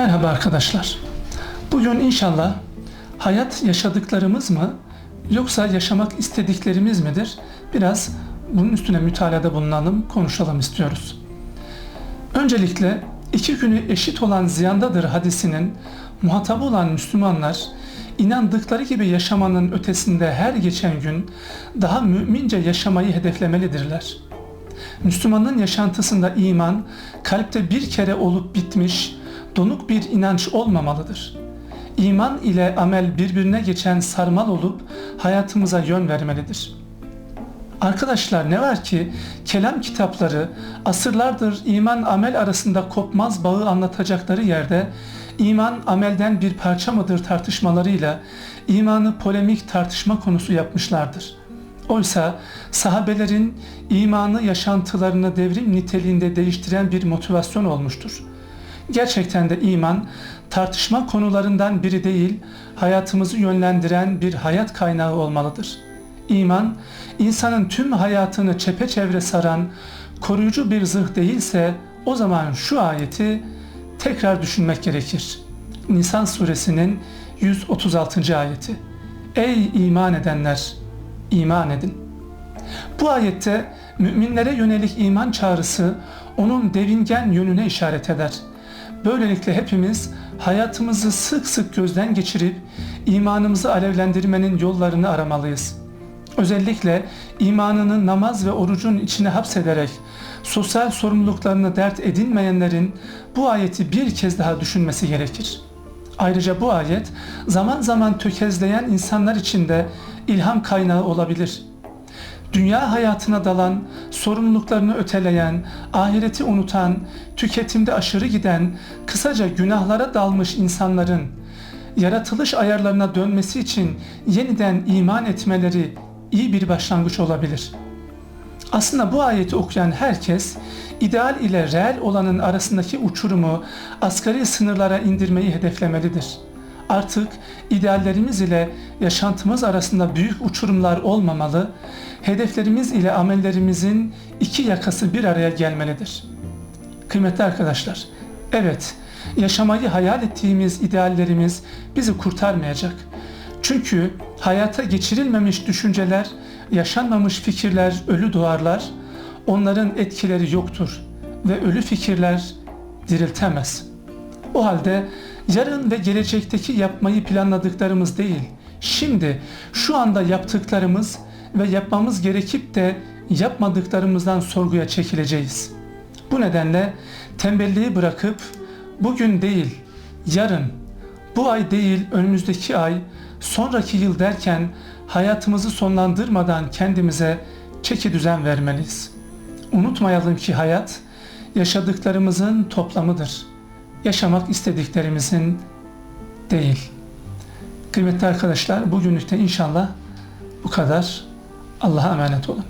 Merhaba arkadaşlar. Bugün inşallah hayat yaşadıklarımız mı yoksa yaşamak istediklerimiz midir? Biraz bunun üstüne mütalada bulunalım, konuşalım istiyoruz. Öncelikle iki günü eşit olan ziyandadır hadisinin muhatabı olan Müslümanlar inandıkları gibi yaşamanın ötesinde her geçen gün daha mümince yaşamayı hedeflemelidirler. Müslümanın yaşantısında iman kalpte bir kere olup bitmiş, donuk bir inanç olmamalıdır. İman ile amel birbirine geçen sarmal olup hayatımıza yön vermelidir. Arkadaşlar ne var ki kelam kitapları asırlardır iman amel arasında kopmaz bağı anlatacakları yerde iman amelden bir parça mıdır tartışmalarıyla imanı polemik tartışma konusu yapmışlardır. Oysa sahabelerin imanı yaşantılarını devrim niteliğinde değiştiren bir motivasyon olmuştur. Gerçekten de iman tartışma konularından biri değil, hayatımızı yönlendiren bir hayat kaynağı olmalıdır. İman, insanın tüm hayatını çepeçevre saran koruyucu bir zırh değilse o zaman şu ayeti tekrar düşünmek gerekir. Nisan suresinin 136. ayeti. Ey iman edenler! iman edin. Bu ayette müminlere yönelik iman çağrısı onun devingen yönüne işaret eder. Böylelikle hepimiz hayatımızı sık sık gözden geçirip imanımızı alevlendirmenin yollarını aramalıyız. Özellikle imanını namaz ve orucun içine hapsederek sosyal sorumluluklarını dert edinmeyenlerin bu ayeti bir kez daha düşünmesi gerekir. Ayrıca bu ayet zaman zaman tökezleyen insanlar için de ilham kaynağı olabilir. Dünya hayatına dalan, sorumluluklarını öteleyen, ahireti unutan, tüketimde aşırı giden, kısaca günahlara dalmış insanların yaratılış ayarlarına dönmesi için yeniden iman etmeleri iyi bir başlangıç olabilir. Aslında bu ayeti okuyan herkes ideal ile reel olanın arasındaki uçurumu asgari sınırlara indirmeyi hedeflemelidir. Artık ideallerimiz ile yaşantımız arasında büyük uçurumlar olmamalı, hedeflerimiz ile amellerimizin iki yakası bir araya gelmelidir. Kıymetli arkadaşlar, evet yaşamayı hayal ettiğimiz ideallerimiz bizi kurtarmayacak. Çünkü hayata geçirilmemiş düşünceler, yaşanmamış fikirler ölü doğarlar, onların etkileri yoktur ve ölü fikirler diriltemez. O halde yarın ve gelecekteki yapmayı planladıklarımız değil, şimdi şu anda yaptıklarımız ve yapmamız gerekip de yapmadıklarımızdan sorguya çekileceğiz. Bu nedenle tembelliği bırakıp bugün değil, yarın, bu ay değil önümüzdeki ay, sonraki yıl derken hayatımızı sonlandırmadan kendimize çeki düzen vermeliyiz. Unutmayalım ki hayat yaşadıklarımızın toplamıdır. Yaşamak istediklerimizin değil. Kıymetli arkadaşlar bugünlükte inşallah bu kadar. Allah'a emanet olun.